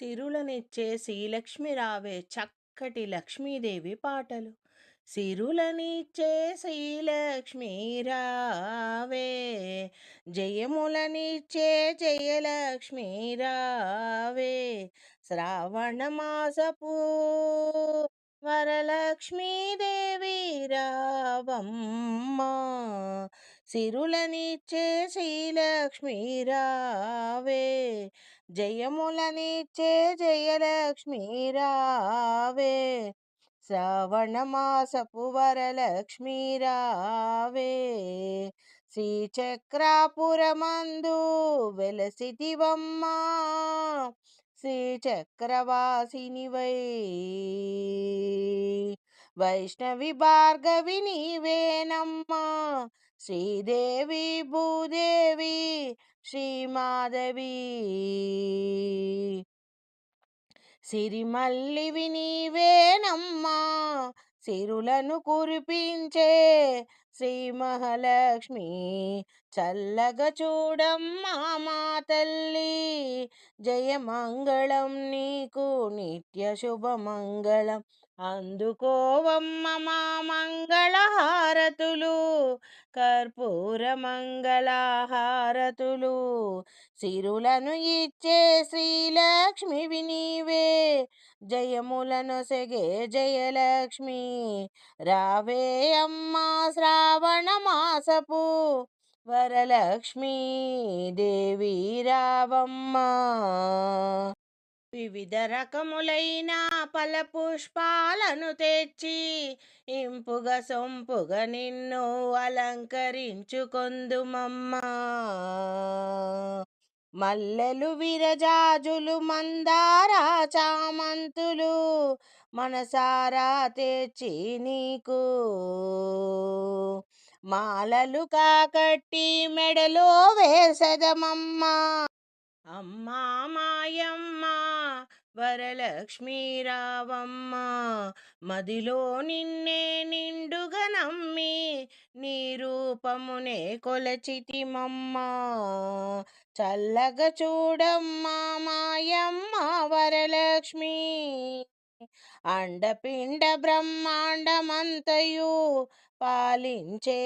సిరులనిచ్చే శ్రీలక్ష్మి రావే చక్కటి లక్ష్మీదేవి పాటలు. సిరులనిచ్చే శ్రీలక్ష్మి రావే జయములనిచ్చే జయలక్ష్మి రావే శ్రావణ మాసపు వరలక్ష్మీదేవి రావమ్మ. సిరులనిచ్చే శ్రీలక్ష్మి రావే జయములనిచ్చే జయలక్ష్మి రావే శ్రావణ మాసపు వరలక్ష్మి రావే శ్రీచక్రాపురమందు వెలసితివమ్మా శ్రీచక్రవాసినివై. వైష్ణవి భార్గవి నీవేనమ్మా శ్రీదేవి భూదేవి శ్రీమాధవి. సిరిమల్లివి నీవేనమ్మా సిరులను కురిపించే శ్రీ మహాలక్ష్మి చల్లగా చూడమ్మా మా తల్లి. జయమంగళం నీకు నిత్య శుభమంగళం అందుకోవమ్మ మా మంగళహారతులు. కర్పూర మంగళహారతులు సిరులను ఇచ్చే శ్రీలక్ష్మి వినీవే. జయములను సెగే జయలక్ష్మి రావే అమ్మా శ్రా శ్రావణ మాసపు వరలక్ష్మీ దేవి రావమ్మ. వివిధ రకములైన పల పుష్పాలను తెచ్చి ఇంపుగ సొంపుగ నిన్ను అలంకరించుకొందుమమ్మా. మల్లెలు విరజాజులు మందార చామంతులు మనసారా తెచ్చి నీకు. మాలలు కాకట్టి మెడలో వేసదమమ్మా. అమ్మా మాయమ్మ వరలక్ష్మీ రావమ్మ. మదిలో నిన్నే నిండుగా నమ్మి నీ రూపమునే కొలచితిమమ్మ. చల్లగా చూడమ్మా మాయమ్మ వరలక్ష్మి. అండపిండ బ్రహ్మాండమంతయు పాలించే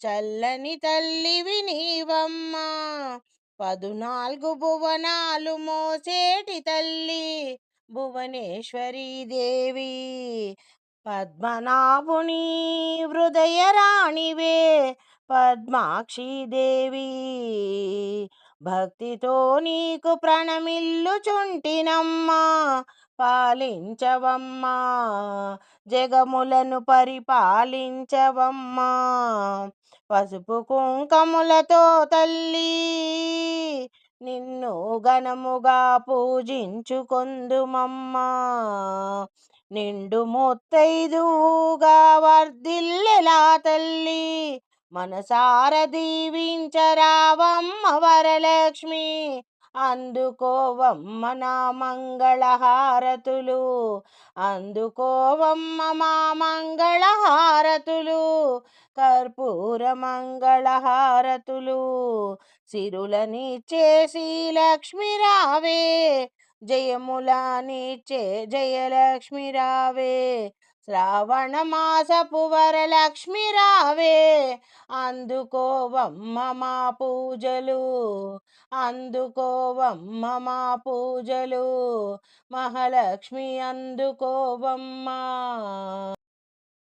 చల్లని తల్లివి నీవమ్మా. పదునాలుగు భువనాలు మోసేటి తల్లి భువనేశ్వరీ దేవి. పద్మనాభుని హృదయ రాణివే పద్మాక్షి దేవి భక్తితో నీకు ప్రణమిల్లుచుంటినమ్మా పాలించవమ్మా జగములను పరిపాలించవమ్మా పసుపు కుంకములతో తల్లి నిన్ను ఘనముగా పూజించుకొందుమమ్మా నిండు ముత్తైదుగా వర్ధిల్లెలా తల్లి మనసార దీవించరావమ్మ వరలక్ష్మి అందుకోవమ్మ నా మంగళహారతులు. అందుకోవమ్మ మా మంగళహారతులు. కర్పూర మంగళహారతులు. సిరులనిచ్చేసి లక్ష్మి రావే. జయములానిచ్చే జయలక్ష్మి రావే. శ్రావణ మాసపు వరలక్ష్మి రావే. అందుకోవమ్మ మా పూజలు అందుకోవమ్మ మా పూజలు మహాలక్ష్మి అందుకోవమ్మ